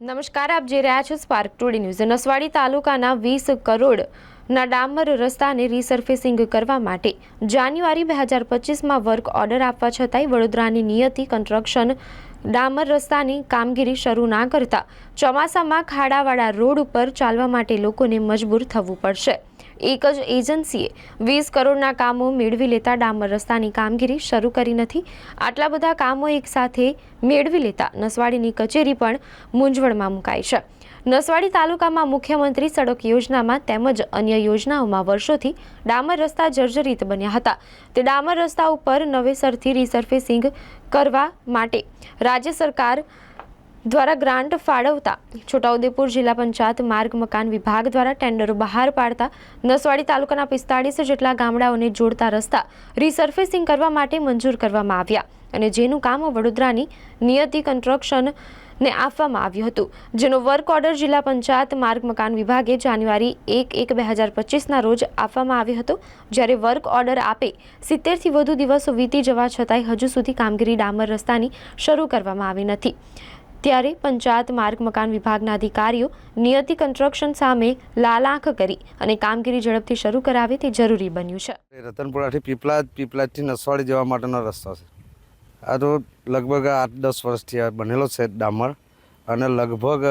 નમસ્કાર, આપ જે રહ્યા છો સ્પાર્ક ટુડે ન્યૂઝ નસવાડી તાલુકાના વીસ કરોડના ડામર રસ્તાને રીસર્ફેસિંગ કરવા માટે જાન્યુઆરી બે હજાર પચીસમાં વર્ક ઓર્ડર આપવા છતાંય વડોદરાની નિયતિ કન્સ્ટ્રક્શન ડામર રસ્તાની કામગીરી શરૂ ના કરતા ચોમાસામાં ખાડાવાળા રોડ ઉપર ચાલવા માટે લોકોને મજબૂર થવું પડશે. એક જ એજન્સીએ વીસ કરોડના કામો મેળવી લેતા ડામર રસ્તાની કામગીરી શરૂ કરી નથી. આટલા બધા કામો એકસાથે મેળવી લેતા નસવાડીની કચેરી પણ મૂંઝવણમાં મુકાઈ છે. નસવાડી તાલુકામાં મુખ્યમંત્રી સડક યોજનામાં તેમજ અન્ય યોજનાઓમાં વર્ષોથી ડામર રસ્તા જર્જરિત બન્યા હતા. તે ડામર રસ્તા ઉપર નવેસરથી રિસર્ફેસિંગ કરવા માટે રાજ્ય સરકાર દ્વારા ગ્રાન્ટ ફાળવતા છોટાઉદેપુર જિલ્લા પંચાયત માર્ગ મકાન વિભાગ દ્વારા ટેન્ડરો બહાર પાડતા નસવાડી તાલુકાના પિસ્તાળીસ જેટલા ગામડાઓને જોડતા રસ્તા રીસર્ફેસિંગ કરવા માટે મંજૂર કરવામાં આવ્યા અને જેનું કામ વડોદરાની નિયતિ કન્સ્ટ્રક્શનને આપવામાં આવ્યું હતું. જેનો વર્ક ઓર્ડર જિલ્લા પંચાયત માર્ગ મકાન વિભાગે જાન્યુઆરી એક એક બે હજાર પચીસના રોજ આપવામાં આવ્યો હતો. જ્યારે વર્ક ઓર્ડર આપે સિત્તેરથી વધુ દિવસો વીતી જવા છતાંય હજુ સુધી કામગીરી ડામર રસ્તાની શરૂ કરવામાં આવી નથી. ત્યારે પંચાયત માર્ગ મકાન વિભાગના અધિકારીઓ નિયતિ કન્સ્ટ્રક્શન સામે લાલાંખ કરી અને કામગીરી ઝડપથી શરૂ કરાવે તે જરૂરી બન્યું છે. રતનપુરાથી પીપળા પીપળાથી નસવાડી જવા માટેનો રસ્તો છે. આ તો લગભગ આઠ દસ વર્ષથી બનેલો છે ડામર અને લગભગ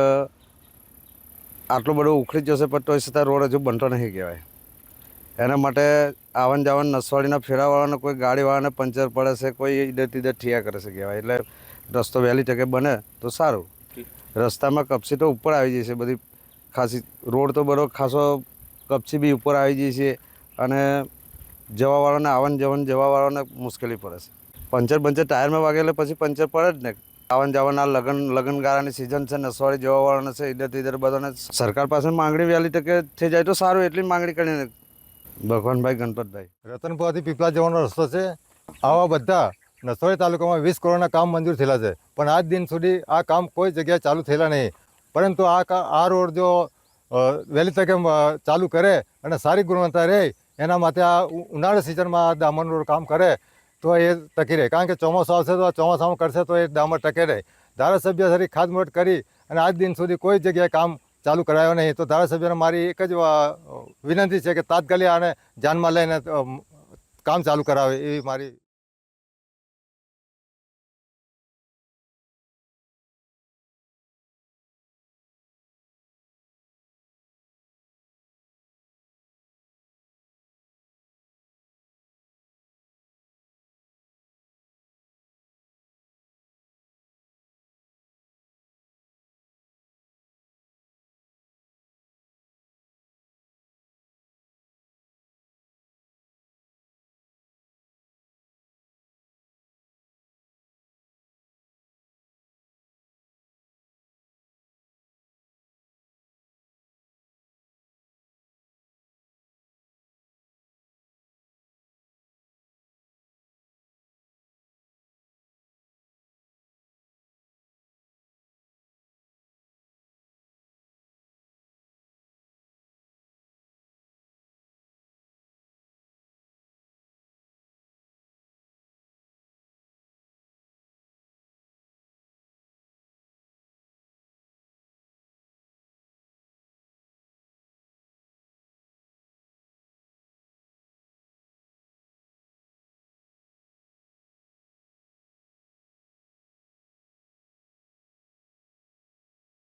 આટલો બધો ઉખડી જશે પણ તોય છતાં રોડ હજુ બનતો નહીં કહેવાય. એના માટે આવન જાવન નસવાડીના ફેરાવાળાને કોઈ ગાડીવાળાને પંચર પડે છે, કોઈ ઈદર તીદર ઠિયા કરે છે કહેવાય. એટલે રસ્તો વહેલી તકે બને તો સારું. રસ્તામાં કપસી તો ઉપર આવી જશે બધી ખાસી રોડ તો બરો ખાસો કપસી બી ઉપર આવી જાય છે અને જવાવાળાને આવન જવન જવાવાળાને મુશ્કેલી પડે છે. પંચર બંચર ટાયરમાં વાગે એટલે પછી પંચર પડે જ ને. આવન જવાના લગન લગનગારાની સિઝન છે નસવાડી જવાવાળાને છે ઇધર તીડર બધાને સરકાર પાસે માંગણી વહેલી તકે થઈ જાય તો સારું એટલી માંગણી કરીને. ભગવાનભાઈ ગણપતભાઈ. રતનપુરાથી પીપળા જવાનો રસ્તો છે. આવા બધા નસવાડી તાલુકામાં વીસ કરોડના કામ મંજૂર થયેલા છે. પણ આજ દિન સુધી આ કામ કોઈ જગ્યાએ ચાલુ થયેલા નહીં. પરંતુ આ આ રોડ જો વહેલી તકે ચાલુ કરે અને સારી ગુણવત્તા રહે, એના માટે આ ઉનાળા સિઝનમાં આ ડામરનું રોડ કામ કરે, તો એ ટકી રહે. કારણ કે ચોમાસું આવશે તો આ ચોમાસામાં કરશે તો એ ડામર ટકે રહે ધારાસભ્ય સારી ખાતમુહૂર્ત કરી અને આજ દિન સુધી કોઈ જગ્યાએ કામ ચાલુ કરાયો નહીં. તો ધારાસભ્યને મારી એક જ વિનંતી છે કે તાત્કાલિક આને ધ્યાનમાં લઈને કામ ચાલુ કરાવે એવી મારી